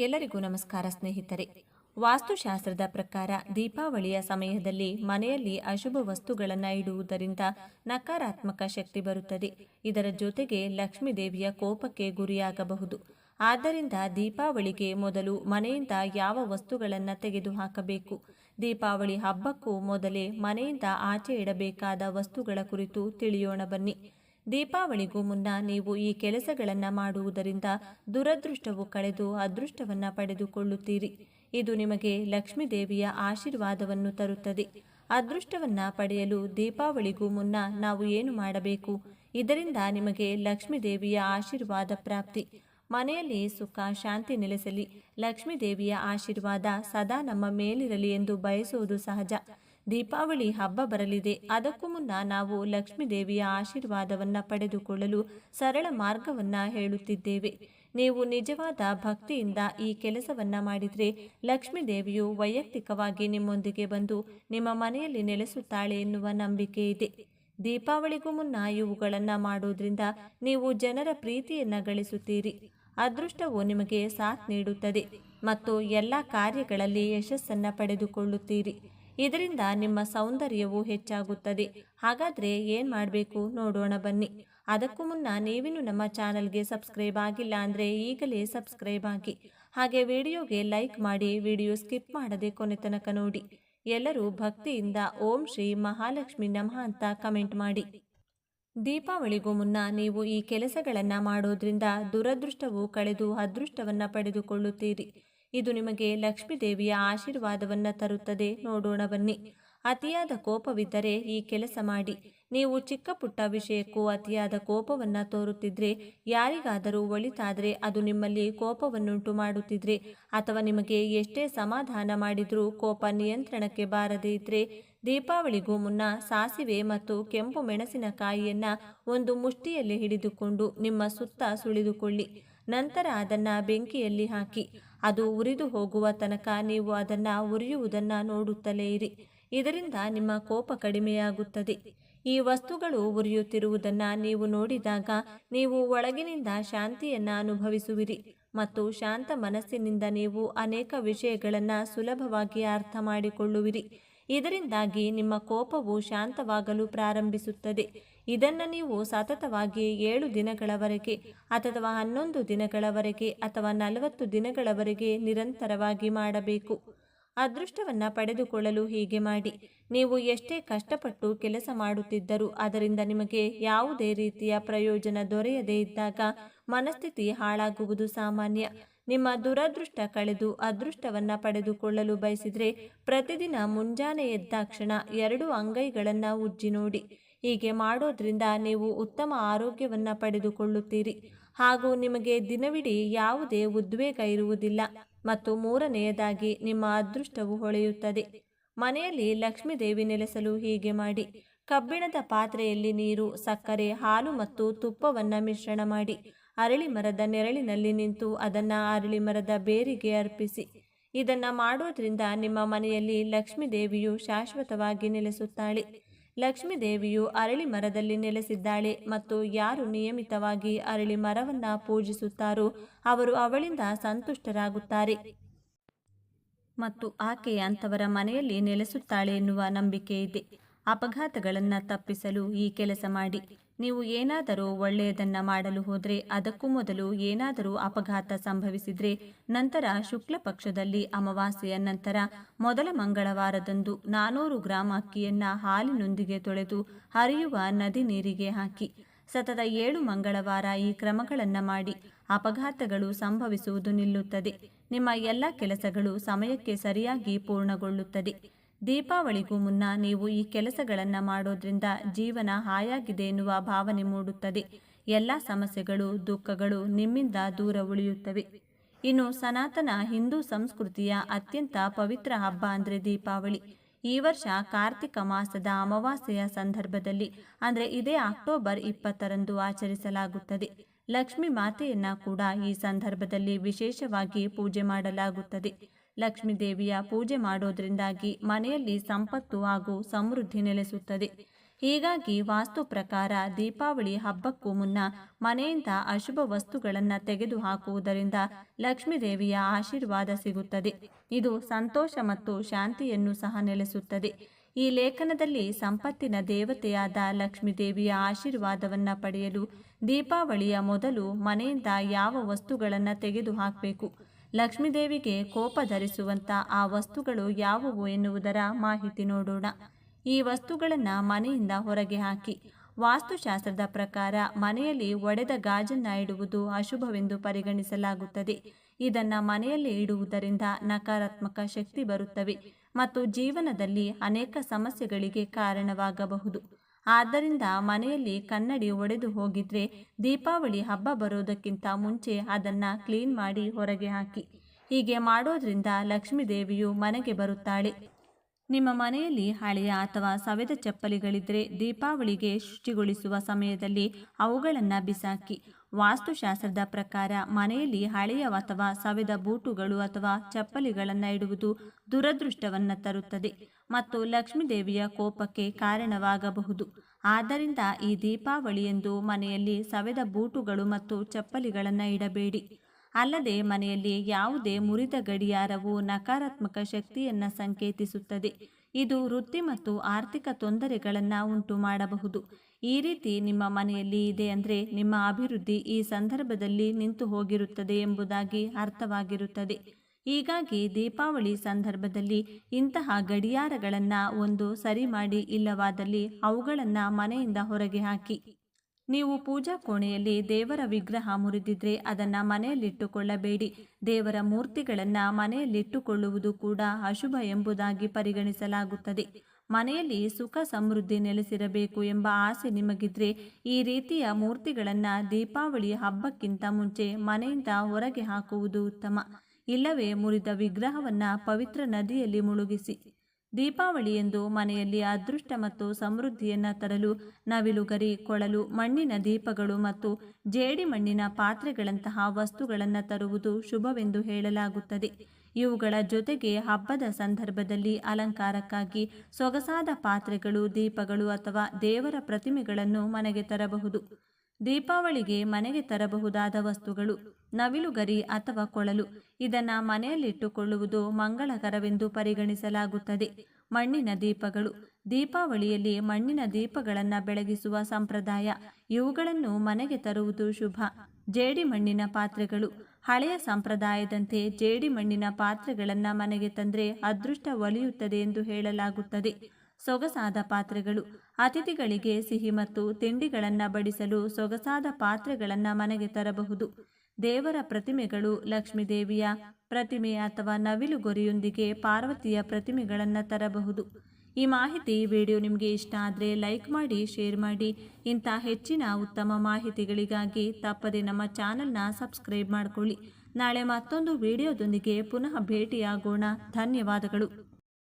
ಎಲ್ಲರಿಗೂ ನಮಸ್ಕಾರ ಸ್ನೇಹಿತರೆ. ವಾಸ್ತುಶಾಸ್ತ್ರದ ಪ್ರಕಾರ ದೀಪಾವಳಿಯ ಸಮಯದಲ್ಲಿ ಮನೆಯಲ್ಲಿ ಅಶುಭ ವಸ್ತುಗಳನ್ನು ಇಡುವುದರಿಂದ ನಕಾರಾತ್ಮಕ ಶಕ್ತಿ ಬರುತ್ತದೆ. ಇದರ ಜೊತೆಗೆ ಲಕ್ಷ್ಮೀ ದೇವಿಯ ಕೋಪಕ್ಕೆ ಗುರಿಯಾಗಬಹುದು. ಆದ್ದರಿಂದ ದೀಪಾವಳಿಗೆ ಮೊದಲು ಮನೆಯಿಂದ ಯಾವ ವಸ್ತುಗಳನ್ನು ತೆಗೆದುಹಾಕಬೇಕು? ದೀಪಾವಳಿ ಹಬ್ಬಕ್ಕೂ ಮೊದಲೇ ಮನೆಯಿಂದ ಆಚೆ ಇಡಬೇಕಾದ ವಸ್ತುಗಳ ಕುರಿತು ತಿಳಿಯೋಣ ಬನ್ನಿ. ದೀಪಾವಳಿಗೂ ಮುನ್ನ ನೀವು ಈ ಕೆಲಸಗಳನ್ನು ಮಾಡುವುದರಿಂದ ದುರದೃಷ್ಟವು ಕಳೆದು ಅದೃಷ್ಟವನ್ನು ಪಡೆದುಕೊಳ್ಳುತ್ತೀರಿ. ಇದು ನಿಮಗೆ ಲಕ್ಷ್ಮೀದೇವಿಯ ಆಶೀರ್ವಾದವನ್ನು ತರುತ್ತದೆ. ಅದೃಷ್ಟವನ್ನು ಪಡೆಯಲು ದೀಪಾವಳಿಗೂ ಮುನ್ನ ನಾವು ಏನು ಮಾಡಬೇಕು? ಇದರಿಂದ ನಿಮಗೆ ಲಕ್ಷ್ಮೀದೇವಿಯ ಆಶೀರ್ವಾದ ಪ್ರಾಪ್ತಿ. ಮನೆಯಲ್ಲಿ ಸುಖ, ಶಾಂತಿ ನೆಲೆಸಲಿ. ಲಕ್ಷ್ಮೀದೇವಿಯ ಆಶೀರ್ವಾದ ಸದಾ ನಮ್ಮ ಮೇಲಿರಲಿ ಎಂದು ಬಯಸುವುದು ಸಹಜ. ದೀಪಾವಳಿ ಹಬ್ಬ ಬರಲಿದೆ. ಅದಕ್ಕೂ ಮುನ್ನ ನಾವು ಲಕ್ಷ್ಮೀ ದೇವಿಯ ಆಶೀರ್ವಾದವನ್ನು ಪಡೆದುಕೊಳ್ಳಲು ಸರಳ ಮಾರ್ಗವನ್ನು ಹೇಳುತ್ತಿದ್ದೇವೆ. ನೀವು ನಿಜವಾದ ಭಕ್ತಿಯಿಂದ ಈ ಕೆಲಸವನ್ನ ಮಾಡಿದರೆ ಲಕ್ಷ್ಮೀ ದೇವಿಯು ವೈಯಕ್ತಿಕವಾಗಿ ನಿಮ್ಮೊಂದಿಗೆ ಬಂದು ನಿಮ್ಮ ಮನೆಯಲ್ಲಿ ನೆಲೆಸುತ್ತಾಳೆ ಎನ್ನುವ ನಂಬಿಕೆ ಇದೆ. ದೀಪಾವಳಿಗೂ ಮುನ್ನ ಇವುಗಳನ್ನು ಮಾಡೋದ್ರಿಂದ ನೀವು ಜನರ ಪ್ರೀತಿಯನ್ನು ಗಳಿಸುತ್ತೀರಿ. ಅದೃಷ್ಟವು ನಿಮಗೆ ಸಾಥ್ ನೀಡುತ್ತದೆ ಮತ್ತು ಎಲ್ಲ ಕಾರ್ಯಗಳಲ್ಲಿ ಯಶಸ್ಸನ್ನು ಪಡೆದುಕೊಳ್ಳುತ್ತೀರಿ. ಇದರಿಂದ ನಿಮ್ಮ ಸೌಂದರ್ಯವು ಹೆಚ್ಚಾಗುತ್ತದೆ. ಹಾಗಾದರೆ ಏನು ಮಾಡಬೇಕು? ನೋಡೋಣ ಬನ್ನಿ. ಅದಕ್ಕೂ ಮುನ್ನ ನೀವಿನ್ನು ನಮ್ಮ ಚಾನಲ್ಗೆ ಸಬ್ಸ್ಕ್ರೈಬ್ ಆಗಿಲ್ಲ ಅಂದರೆ ಈಗಲೇ ಸಬ್ಸ್ಕ್ರೈಬ್ ಆಗಿ ಹಾಗೆ ವಿಡಿಯೋಗೆ ಲೈಕ್ ಮಾಡಿ ವಿಡಿಯೋ ಸ್ಕಿಪ್ ಮಾಡದೆ ಕೊನೆ ತನಕ ನೋಡಿ. ಎಲ್ಲರೂ ಭಕ್ತಿಯಿಂದ ಓಂ ಶ್ರೀ ಮಹಾಲಕ್ಷ್ಮಿ ನಮಃ ಅಂತ ಕಮೆಂಟ್ ಮಾಡಿ. ದೀಪಾವಳಿಗೂ ಮುನ್ನ ನೀವು ಈ ಕೆಲಸಗಳನ್ನು ಮಾಡೋದ್ರಿಂದ ದುರದೃಷ್ಟವು ಕಳೆದು ಅದೃಷ್ಟವನ್ನು ಪಡೆದುಕೊಳ್ಳುತ್ತೀರಿ. ಇದು ನಿಮಗೆ ಲಕ್ಷ್ಮೀದೇವಿಯ ಆಶೀರ್ವಾದವನ್ನು ತರುತ್ತದೆ. ನೋಡೋಣ ಬನ್ನಿ. ಅತಿಯಾದ ಕೋಪವಿದ್ದರೆ ಈ ಕೆಲಸ ಮಾಡಿ. ನೀವು ಚಿಕ್ಕ ಪುಟ್ಟ ವಿಷಯಕ್ಕೂ ಅತಿಯಾದ ಕೋಪವನ್ನು ತೋರುತ್ತಿದ್ರೆ, ಯಾರಿಗಾದರೂ ಒಳಿತಾದರೆ ಅದು ನಿಮ್ಮಲ್ಲಿ ಕೋಪವನ್ನುಂಟು ಮಾಡುತ್ತಿದ್ರೆ, ಅಥವಾ ನಿಮಗೆ ಎಷ್ಟೇ ಸಮಾಧಾನ ಮಾಡಿದರೂ ಕೋಪ ನಿಯಂತ್ರಣಕ್ಕೆ ಬಾರದೇ ಇದ್ರೆ, ದೀಪಾವಳಿಗೂ ಮುನ್ನ ಸಾಸಿವೆ ಮತ್ತು ಕೆಂಪು ಮೆಣಸಿನಕಾಯಿಯನ್ನು ಒಂದು ಮುಷ್ಟಿಯಲ್ಲಿ ಹಿಡಿದುಕೊಂಡು ನಿಮ್ಮ ಸುತ್ತ ಸುಳಿದುಕೊಳ್ಳಿ. ನಂತರ ಅದನ್ನು ಬೆಂಕಿಯಲ್ಲಿ ಹಾಕಿ. ಅದು ಉರಿದು ಹೋಗುವ ತನಕ ನೀವು ಅದನ್ನು ಉರಿಯುವುದನ್ನು ನೋಡುತ್ತಲೇ ಇರಿ. ಇದರಿಂದ ನಿಮ್ಮ ಕೋಪ ಕಡಿಮೆಯಾಗುತ್ತದೆ. ಈ ವಸ್ತುಗಳು ಉರಿಯುತ್ತಿರುವುದನ್ನು ನೀವು ನೋಡಿದಾಗ ನೀವು ಒಳಗಿನಿಂದ ಶಾಂತಿಯನ್ನು ಅನುಭವಿಸುವಿರಿ ಮತ್ತು ಶಾಂತ ಮನಸ್ಸಿನಿಂದ ನೀವು ಅನೇಕ ವಿಷಯಗಳನ್ನು ಸುಲಭವಾಗಿ ಅರ್ಥ ಮಾಡಿಕೊಳ್ಳುವಿರಿ. ಇದರಿಂದಾಗಿ ನಿಮ್ಮ ಕೋಪವು ಶಾಂತವಾಗಲು ಪ್ರಾರಂಭಿಸುತ್ತದೆ. ಇದನ್ನು ನೀವು ಸತತವಾಗಿ ಏಳು ದಿನಗಳವರೆಗೆ ಅಥವಾ ಹನ್ನೊಂದು ದಿನಗಳವರೆಗೆ ಅಥವಾ ನಲವತ್ತು ದಿನಗಳವರೆಗೆ ನಿರಂತರವಾಗಿ ಮಾಡಬೇಕು. ಅದೃಷ್ಟವನ್ನು ಪಡೆದುಕೊಳ್ಳಲು ಹೀಗೆ ಮಾಡಿ. ನೀವು ಎಷ್ಟೇ ಕಷ್ಟಪಟ್ಟು ಕೆಲಸ ಮಾಡುತ್ತಿದ್ದರೂ ಅದರಿಂದ ನಿಮಗೆ ಯಾವುದೇ ರೀತಿಯ ಪ್ರಯೋಜನ ದೊರೆಯದೇ ಇದ್ದಾಗ ಮನಸ್ಥಿತಿ ಹಾಳಾಗುವುದು ಸಾಮಾನ್ಯ. ನಿಮ್ಮ ದುರದೃಷ್ಟ ಕಳೆದು ಅದೃಷ್ಟವನ್ನು ಪಡೆದುಕೊಳ್ಳಲು ಬಯಸಿದರೆ ಪ್ರತಿದಿನ ಮುಂಜಾನೆ ಎದ್ದಾಕ್ಷಣ ಎರಡು ಅಂಗೈಗಳನ್ನು ಉಜ್ಜಿ ನೋಡಿ. ಹೀಗೆ ಮಾಡೋದ್ರಿಂದ ನೀವು ಉತ್ತಮ ಆರೋಗ್ಯವನ್ನು ಪಡೆದುಕೊಳ್ಳುತ್ತೀರಿ. ಹಾಗೂ ನಿಮಗೆ ದಿನವಿಡೀ ಯಾವುದೇ ಉದ್ವೇಗ ಇರುವುದಿಲ್ಲ. ಮತ್ತು ಮೂರನೆಯದಾಗಿ ನಿಮ್ಮ ಅದೃಷ್ಟವು ಹೊಳೆಯುತ್ತದೆ. ಮನೆಯಲ್ಲಿ ಲಕ್ಷ್ಮೀದೇವಿ ನೆಲೆಸಲು ಹೀಗೆ ಮಾಡಿ. ಕಬ್ಬಿಣದ ಪಾತ್ರೆಯಲ್ಲಿ ನೀರು, ಸಕ್ಕರೆ, ಹಾಲು ಮತ್ತು ತುಪ್ಪವನ್ನು ಮಿಶ್ರಣ ಮಾಡಿ. ಅರಳಿ ಮರದ ನೆರಳಿನಲ್ಲಿ ನಿಂತು ಅದನ್ನು ಅರಳಿ ಮರದ ಬೇರಿಗೆ ಅರ್ಪಿಸಿ. ಇದನ್ನು ಮಾಡೋದ್ರಿಂದ ನಿಮ್ಮ ಮನೆಯಲ್ಲಿ ಲಕ್ಷ್ಮೀ ದೇವಿಯು ಶಾಶ್ವತವಾಗಿ ನೆಲೆಸುತ್ತಾಳೆ. ಲಕ್ಷ್ಮೀದೇವಿಯು ಅರಳಿ ಮರದಲ್ಲಿ ನೆಲೆಸಿದ್ದಾಳೆ ಮತ್ತು ಯಾರು ನಿಯಮಿತವಾಗಿ ಅರಳಿ ಮರವನ್ನು ಪೂಜಿಸುತ್ತಾರೋ ಅವರು ಅವಳಿಂದ ಸಂತುಷ್ಟರಾಗುತ್ತಾರೆ. ಮತ್ತು ಆಕೆಯ ಅಂಥವರ ಮನೆಯಲ್ಲಿ ನೆಲೆಸುತ್ತಾಳೆ ಎನ್ನುವ ನಂಬಿಕೆ ಇದೆ ಅಪಘಾತಗಳನ್ನು ತಪ್ಪಿಸಲು ಈ ಕೆಲಸ ಮಾಡಿ. ನೀವು ಏನಾದರೂ ಒಳ್ಳೆಯದನ್ನ ಮಾಡಲು ಹೋದರೆ ಅದಕ್ಕೂ ಮೊದಲು ಏನಾದರೂ ಅಪಘಾತ ಸಂಭವಿಸಿದ್ರೆ ನಂತರ ಶುಕ್ಲ ಪಕ್ಷದಲ್ಲಿ ಅಮಾವಾಸ್ಯೆಯ ನಂತರ ಮೊದಲ ಮಂಗಳವಾರದಂದು ನಾನೂರು ಗ್ರಾಂ ಅಕ್ಕಿಯನ್ನು ಹಾಲಿನೊಂದಿಗೆ ತೊಳೆದು ಹರಿಯುವ ನದಿ ನೀರಿಗೆ ಹಾಕಿ. ಸತತ ಏಳು ಮಂಗಳವಾರ ಈ ಕ್ರಮಗಳನ್ನು ಮಾಡಿ ಅಪಘಾತಗಳು ಸಂಭವಿಸುವುದು ನಿಲ್ಲುತ್ತದೆ. ನಿಮ್ಮ ಎಲ್ಲ ಕೆಲಸಗಳು ಸಮಯಕ್ಕೆ ಸರಿಯಾಗಿ ಪೂರ್ಣಗೊಳ್ಳುತ್ತದೆ. ದೀಪಾವಳಿಗೂ ಮುನ್ನ ನೀವು ಈ ಕೆಲಸಗಳನ್ನು ಮಾಡೋದ್ರಿಂದ ಜೀವನ ಹಾಯಾಗಿದೆ ಎನ್ನುವ ಭಾವನೆ ಮೂಡುತ್ತದೆ. ಎಲ್ಲ ಸಮಸ್ಯೆಗಳು, ದುಃಖಗಳು ನಿಮ್ಮಿಂದ ದೂರ ಉಳಿಯುತ್ತವೆ. ಇನ್ನು ಸನಾತನ ಹಿಂದೂ ಸಂಸ್ಕೃತಿಯ ಅತ್ಯಂತ ಪವಿತ್ರ ಹಬ್ಬ ಅಂದರೆ ದೀಪಾವಳಿ. ಈ ವರ್ಷ ಕಾರ್ತಿಕ ಮಾಸದ ಅಮಾವಾಸ್ಯೆಯ ಸಂದರ್ಭದಲ್ಲಿ, ಅಂದರೆ ಇದೇ ಅಕ್ಟೋಬರ್ ಇಪ್ಪತ್ತರಂದು ಆಚರಿಸಲಾಗುತ್ತದೆ. ಲಕ್ಷ್ಮೀ ಮಾತೆಯನ್ನ ಕೂಡ ಈ ಸಂದರ್ಭದಲ್ಲಿ ವಿಶೇಷವಾಗಿ ಪೂಜೆ ಮಾಡಲಾಗುತ್ತದೆ. ಲಕ್ಷ್ಮೀ ದೇವಿಯ ಪೂಜೆ ಮಾಡೋದ್ರಿಂದಾಗಿ ಮನೆಯಲ್ಲಿ ಸಂಪತ್ತು ಹಾಗೂ ಸಮೃದ್ಧಿ ನೆಲೆಸುತ್ತದೆ. ಹೀಗಾಗಿ ವಾಸ್ತು ಪ್ರಕಾರ ದೀಪಾವಳಿ ಹಬ್ಬಕ್ಕೂ ಮುನ್ನ ಮನೆಯಿಂದ ಅಶುಭ ವಸ್ತುಗಳನ್ನು ತೆಗೆದುಹಾಕುವುದರಿಂದ ಲಕ್ಷ್ಮೀದೇವಿಯ ಆಶೀರ್ವಾದ ಸಿಗುತ್ತದೆ. ಇದು ಸಂತೋಷ ಮತ್ತು ಶಾಂತಿಯನ್ನು ಸಹ ನೆಲೆಸುತ್ತದೆ. ಈ ಲೇಖನದಲ್ಲಿ ಸಂಪತ್ತಿನ ದೇವತೆಯಾದ ಲಕ್ಷ್ಮೀದೇವಿಯ ಆಶೀರ್ವಾದವನ್ನು ಪಡೆಯಲು ದೀಪಾವಳಿಯ ಮೊದಲು ಮನೆಯಿಂದ ಯಾವ ವಸ್ತುಗಳನ್ನು ತೆಗೆದುಹಾಕಬೇಕು? ಲಕ್ಷ್ಮೀದೇವಿಗೆ ಕೋಪ ಧರಿಸುವಂಥ ಆ ವಸ್ತುಗಳು ಯಾವುವು ಎನ್ನುವುದರ ಮಾಹಿತಿ ನೋಡೋಣ. ಈ ವಸ್ತುಗಳನ್ನು ಮನೆಯಿಂದ ಹೊರಗೆ ಹಾಕಿ. ವಾಸ್ತುಶಾಸ್ತ್ರದ ಪ್ರಕಾರ ಮನೆಯಲ್ಲಿ ಒಡೆದ ಗಾಜನ್ನ ಇಡುವುದು ಅಶುಭವೆಂದು ಪರಿಗಣಿಸಲಾಗುತ್ತದೆ. ಇದನ್ನು ಮನೆಯಲ್ಲಿ ಇಡುವುದರಿಂದ ನಕಾರಾತ್ಮಕ ಶಕ್ತಿ ಬರುತ್ತವೆ ಮತ್ತು ಜೀವನದಲ್ಲಿ ಅನೇಕ ಸಮಸ್ಯೆಗಳಿಗೆ ಕಾರಣವಾಗಬಹುದು. ಆದ್ದರಿಂದ ಮನೆಯಲ್ಲಿ ಕನ್ನಡಿ ಒಡೆದು ಹೋಗಿದ್ರೆ ದೀಪಾವಳಿ ಹಬ್ಬ ಬರೋದಕ್ಕಿಂತ ಮುಂಚೆ ಅದನ್ನ ಕ್ಲೀನ್ ಮಾಡಿ ಹೊರಗೆ ಹಾಕಿ. ಹೀಗೆ ಮಾಡೋದ್ರಿಂದ ಲಕ್ಷ್ಮೀ ದೇವಿಯು ಮನೆಗೆ ಬರುತ್ತಾಳೆ. ನಿಮ್ಮ ಮನೆಯಲ್ಲಿ ಹಳೆಯ ಅಥವಾ ಸವೆದ ಚಪ್ಪಲಿಗಳಿದ್ರೆ ದೀಪಾವಳಿಗೆ ಶುಚಿಗೊಳಿಸುವ ಸಮಯದಲ್ಲಿ ಅವುಗಳನ್ನು ಬಿಸಾಕಿ. ವಾಸ್ತುಶಾಸ್ತ್ರದ ಪ್ರಕಾರ ಮನೆಯಲ್ಲಿ ಹಳೆಯ ಅಥವಾ ಸವೆದ ಬೂಟುಗಳು ಅಥವಾ ಚಪ್ಪಲಿಗಳನ್ನು ಇಡುವುದು ದುರದೃಷ್ಟವನ್ನು ತರುತ್ತದೆ. ಮತ್ತು ಲಕ್ಷ್ಮೀದೇವಿಯ ಕೋಪಕ್ಕೆ ಕಾರಣವಾಗಬಹುದು. ಆದ್ದರಿಂದ ಈ ದೀಪಾವಳಿಯಂದು ಮನೆಯಲ್ಲಿ ಸವೆದ ಬೂಟುಗಳು ಮತ್ತು ಚಪ್ಪಲಿಗಳನ್ನು ಇಡಬೇಡಿ. ಅಲ್ಲದೆ ಮನೆಯಲ್ಲಿ ಯಾವುದೇ ಮುರಿದ ಗಡಿಯಾರವು ನಕಾರಾತ್ಮಕ ಶಕ್ತಿಯನ್ನು ಸಂಕೇತಿಸುತ್ತದೆ. ಇದು ವೃತ್ತಿ ಮತ್ತು ಆರ್ಥಿಕ ತೊಂದರೆಗಳನ್ನು ಉಂಟು ಮಾಡಬಹುದು. ಈ ರೀತಿ ನಿಮ್ಮ ಮನೆಯಲ್ಲಿ ಇದೆ ಅಂದರೆ ನಿಮ್ಮ ಅಭಿವೃದ್ಧಿ ಈ ಸಂದರ್ಭದಲ್ಲಿ ನಿಂತು ಹೋಗಿರುತ್ತದೆ ಎಂಬುದಾಗಿ ಅರ್ಥವಾಗಿರುತ್ತದೆ. ಹೀಗಾಗಿ ದೀಪಾವಳಿ ಸಂದರ್ಭದಲ್ಲಿ ಇಂತಹ ಗಡಿಯಾರಗಳನ್ನು ಒಂದು ಸರಿ ಮಾಡಿ ಇಲ್ಲವಾದಲ್ಲಿ ಅವುಗಳನ್ನು ಮನೆಯಿಂದ ಹೊರಗೆ ಹಾಕಿ. ನೀವು ಪೂಜಾ ಕೋಣೆಯಲ್ಲಿ ದೇವರ ವಿಗ್ರಹ ಮುರಿದಿದ್ರೆ ಅದನ್ನು ಮನೆಯಲ್ಲಿಟ್ಟುಕೊಳ್ಳಬೇಡಿ. ದೇವರ ಮೂರ್ತಿಗಳನ್ನು ಮನೆಯಲ್ಲಿಟ್ಟುಕೊಳ್ಳುವುದು ಕೂಡ ಅಶುಭ ಎಂಬುದಾಗಿ ಪರಿಗಣಿಸಲಾಗುತ್ತದೆ. ಮನೆಯಲ್ಲಿ ಸುಖ ಸಮೃದ್ಧಿ ನೆಲೆಸಿರಬೇಕು ಎಂಬ ಆಸೆ ನಿಮಗಿದ್ರೆ ಈ ರೀತಿಯ ಮೂರ್ತಿಗಳನ್ನು ದೀಪಾವಳಿ ಹಬ್ಬಕ್ಕಿಂತ ಮುಂಚೆ ಮನೆಯಿಂದ ಹೊರಗೆ ಹಾಕುವುದು ಉತ್ತಮ. ಇಲ್ಲವೇ ಮುರಿದ ವಿಗ್ರಹವನ್ನು ಪವಿತ್ರ ನದಿಯಲ್ಲಿ ಮುಳುಗಿಸಿ. ದೀಪಾವಳಿಯೆಂದು ಮನೆಯಲ್ಲಿ ಅದೃಷ್ಟ ಮತ್ತು ಸಮೃದ್ಧಿಯನ್ನು ತರಲು, ನವಿಲುಗರಿ, ಕೊಳಲು, ಮಣ್ಣಿನ ದೀಪಗಳು ಮತ್ತು ಜೇಡಿ ಮಣ್ಣಿನ ಪಾತ್ರೆಗಳಂತಹ ವಸ್ತುಗಳನ್ನು ತರುವುದು ಶುಭವೆಂದು ಹೇಳಲಾಗುತ್ತದೆ. ಇವುಗಳ ಜೊತೆಗೆ ಹಬ್ಬದ ಸಂದರ್ಭದಲ್ಲಿ ಅಲಂಕಾರಕ್ಕಾಗಿ ಸೊಗಸಾದ ಪಾತ್ರೆಗಳು, ದೀಪಗಳು ಅಥವಾ ದೇವರ ಪ್ರತಿಮೆಗಳನ್ನು ಮನೆಗೆ ತರಬಹುದು. ದೀಪಾವಳಿಗೆ ಮನೆಗೆ ತರಬಹುದಾದ ವಸ್ತುಗಳು, ನವಿಲುಗರಿ ಅಥವಾ ಕೊಳಲು. ಇದನ್ನು ಮನೆಯಲ್ಲಿಟ್ಟುಕೊಳ್ಳುವುದು ಮಂಗಳಕರವೆಂದು ಪರಿಗಣಿಸಲಾಗುತ್ತದೆ. ಮಣ್ಣಿನ ದೀಪಗಳು. ದೀಪಾವಳಿಯಲ್ಲಿ ಮಣ್ಣಿನ ದೀಪಗಳನ್ನು ಬೆಳಗಿಸುವ ಸಂಪ್ರದಾಯ. ಇವುಗಳನ್ನು ಮನೆಗೆ ತರುವುದು ಶುಭ. ಜೇಡಿ ಮಣ್ಣಿನ ಪಾತ್ರೆಗಳು. ಹಳೆಯ ಸಂಪ್ರದಾಯದಂತೆ ಜೇಡಿ ಮಣ್ಣಿನ ಪಾತ್ರೆಗಳನ್ನು ಮನೆಗೆ ತಂದರೆ ಅದೃಷ್ಟ ಒಲಿಯುತ್ತದೆ ಎಂದು ಹೇಳಲಾಗುತ್ತದೆ. ಸೊಗಸಾದ ಪಾತ್ರೆಗಳು. ಅತಿಥಿಗಳಿಗೆ ಸಿಹಿ ಮತ್ತು ತಿಂಡಿಗಳನ್ನು ಬಡಿಸಲು ಸೊಗಸಾದ ಪಾತ್ರೆಗಳನ್ನು ಮನೆಗೆ ತರಬಹುದು. ದೇವರ ಪ್ರತಿಮೆಗಳು ಲಕ್ಷ್ಮೀದೇವಿಯ ಪ್ರತಿಮೆ ಅಥವಾ ನವಿಲು ನವಿಲುಗೊರಿಯೊಂದಿಗೆ ಪಾರ್ವತಿಯ ಪ್ರತಿಮೆಗಳನ್ನು ತರಬಹುದು. ಈ ಮಾಹಿತಿ ವಿಡಿಯೋ ನಿಮಗೆ ಇಷ್ಟ ಆದರೆ ಲೈಕ್ ಮಾಡಿ, ಶೇರ್ ಮಾಡಿ. ಇಂಥ ಹೆಚ್ಚಿನ ಉತ್ತಮ ಮಾಹಿತಿಗಳಿಗಾಗಿ ತಪ್ಪದೆ ನಮ್ಮ ಚಾನಲ್ನ ಸಬ್ಸ್ಕ್ರೈಬ್ ಮಾಡಿಕೊಳ್ಳಿ. ನಾಳೆ ಮತ್ತೊಂದು ವಿಡಿಯೋದೊಂದಿಗೆ ಪುನಃ ಭೇಟಿಯಾಗೋಣ. ಧನ್ಯವಾದಗಳು.